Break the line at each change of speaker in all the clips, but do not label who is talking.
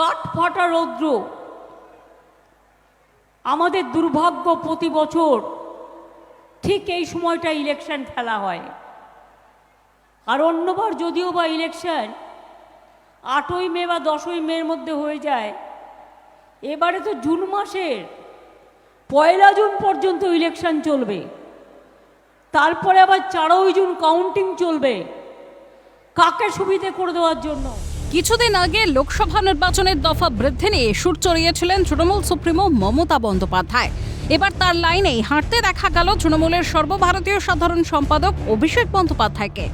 কাঠ ফাটা রৌদ্র। আমাদের দুর্ভাগ্য প্রতি বছর ঠিক এই সময়টা ইলেকশন ফেলা হয়। আর অন্যবার যদিও বা ইলেকশন আটই মে বা দশই মের মধ্যে হয়ে যায়, এবারে তো জুন মাসের পয়লা জুন পর্যন্ত ইলেকশন চলবে। তারপরে আবার চারই জুন কাউন্টিং চলবে। কাকে সুবিধে করে দেওয়ার জন্য?
কিছুদিন আগে লোকসভা নির্বাচনের দফা বৃদ্ধি নিয়ে সুর চড়িয়েছিলেন তৃণমূল সুপ্রিমো মমতা বন্দ্যোপাধ্যায়। এবার তার লাইনেই হাঁটতে দেখা গেল তৃণমূলের সর্বভারতীয় সাধারণ সম্পাদক অভিষেক বন্দ্যোপাধ্যায়কে।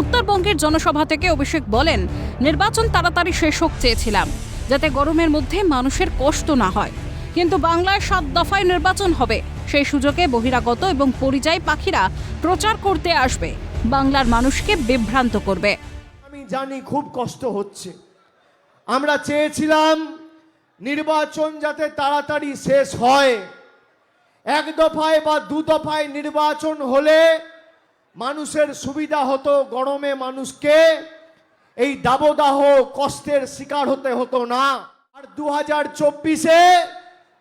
উত্তরবঙ্গের জনসভা থেকে অভিষেক বলেন, নির্বাচন তাড়াতাড়ি শেষ হোক চেয়েছিলাম, যাতে গরমের মধ্যে মানুষের কষ্ট না হয়। কিন্তু বাংলায় সাত দফায় নির্বাচন হবে, সেই সুযোগে বহিরাগত এবং পরিযায়ী পাখিরা প্রচার করতে আসবে। বাংলার মানুষকে বিভ্রান্ত করবে।
জানি খুব কষ্ট হচ্ছে। আমরা চেয়েছিলাম নির্বাচন যাতে তাড়াতাড়ি শেষ হয়। এক দফায় বা দু দফায় নির্বাচন হলে মানুষের সুবিধা হতো, গরমে মানুষকে এই দাবদাহ কষ্টের শিকার হতে হতো না। আর দু হাজার চব্বিশে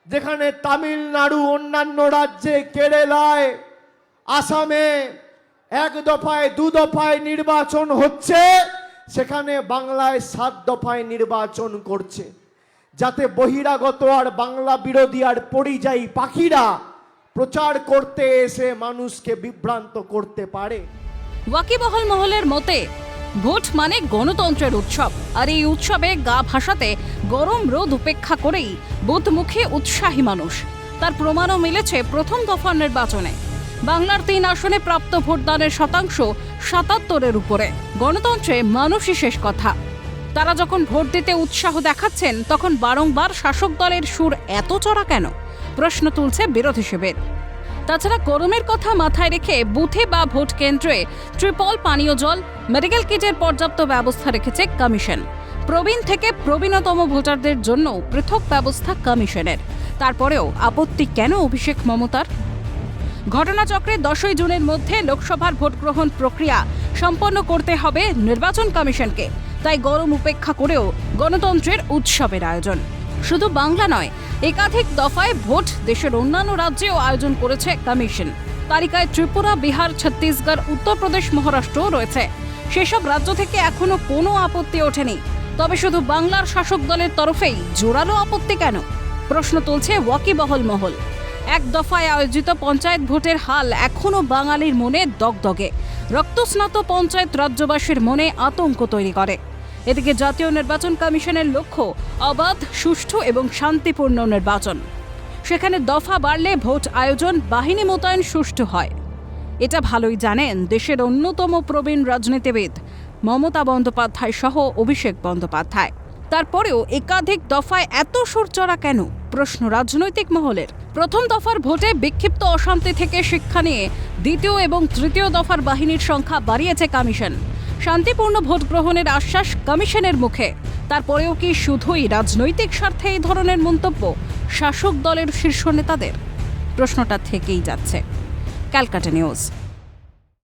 যেখানে তামিলনাড়ু অন্যান্য রাজ্যে কেরালায়, আসামে এক দফায়, দু দফায় নির্বাচন হচ্ছে সেখানে বাংলায় সাত দফায় নির্বাচন করছে। যাতে বহিরাগত আর বাংলা বিরোধী আর পরিযায়ী পাখিরা প্রচার করতে এসে মানুষকে বিভ্রান্ত করতে পারে।
ওয়াকিবহল মহলের মতে, ভোট মানে গণতন্ত্রের উৎসব, আর এই উৎসবে গা ভাসাতে গরম রোদ উপেক্ষা করেই বুথমুখী উৎসাহী মানুষ। তার প্রমাণও মিলেছে প্রথম দফার নির্বাচনে। বাংলার তিন আসনে প্রাপ্ত ভোটদানের শতাংশ সাতাত্তরের উপরে। গণতন্ত্রে মানুষই শেষ কথা। তারা যখন ভোট দিতে উৎসাহ দেখাচ্ছেন, তখন বারংবার শাসক দলের সুর এত চড়া কেন? প্রশ্ন তুলছে বিরোধী শিবির। তাছাড়া গরমের কথা মাথায় রেখে বুথে বা ভোট কেন্দ্রে ট্রিপল পানীয় জল, মেডিকেল কিটের পর্যাপ্ত ব্যবস্থা রেখেছে কমিশন। প্রবীণ থেকে প্রবীণতম ভোটারদের জন্য পৃথক ব্যবস্থা কমিশনের। তারপরেও আপত্তি কেন অভিষেক মমতার? ঘটনাচক্রে দশই জুনের মধ্যে লোকসভার ভোট গ্রহণ প্রক্রিয়া সম্পন্ন করতে হবে নির্বাচন কমিশনকে। তাই গরম উপেক্ষা করেও গণতন্ত্রের উৎসবের আয়োজন। শুধু বাংলা নয়, একাধিক দফায় ভোট দেশের অন্যান্য রাজ্যেও আয়োজন করেছে কমিশন। তালিকায় ত্রিপুরা, বিহার, ছত্তিশগড়, উত্তরপ্রদেশ, মহারাষ্ট্রও রয়েছে। সেসব রাজ্য থেকে এখনও কোনো আপত্তি ওঠেনি। তবে শুধু বাংলার শাসক দলের তরফেই জোরালো আপত্তি কেন? প্রশ্ন তুলছে ওয়াকিবহল মহল। এক দফায় আয়োজিত পঞ্চায়েত ভোটের হাল এখনও বাঙালির মনে দগদগে। রক্তস্নাত পঞ্চায়েত রাজ্যবাসীর মনে আতঙ্ক তৈরি করে। এদিকে জাতীয় নির্বাচন কমিশনের লক্ষ্য, অবাধ, সুষ্ঠু এবং শান্তিপূর্ণ নির্বাচন। সেখানে দফা বাড়লে ভোট আয়োজন, বাহিনী মোতায়েন সুষ্ঠু হয়। এটা ভালোই জানেন দেশের অন্যতম প্রবীণ রাজনীতিবিদ মমতা বন্দ্যোপাধ্যায় সহ অভিষেক বন্দ্যোপাধ্যায়। তারপরেও একাধিক দফায় এত সুরচড়া কেন? প্রশ্ন রাজনৈতিক মহলের। প্রথম দফার ভোটে বিক্ষিপ্ত অশান্তি থেকে শিক্ষা নিয়ে দ্বিতীয় এবং তৃতীয় দফার বাহিনীর সংখ্যা বাড়িয়েছে কমিশন। শান্তিপূর্ণ ভোট গ্রহণের আশ্বাস কমিশনের মুখে। তারপরেও কি শুধুই রাজনৈতিক স্বার্থে এই ধরনের মন্তব্য শাসক দলের শীর্ষ নেতাদের? প্রশ্নটা থেকেই যাচ্ছে। Calcutta news.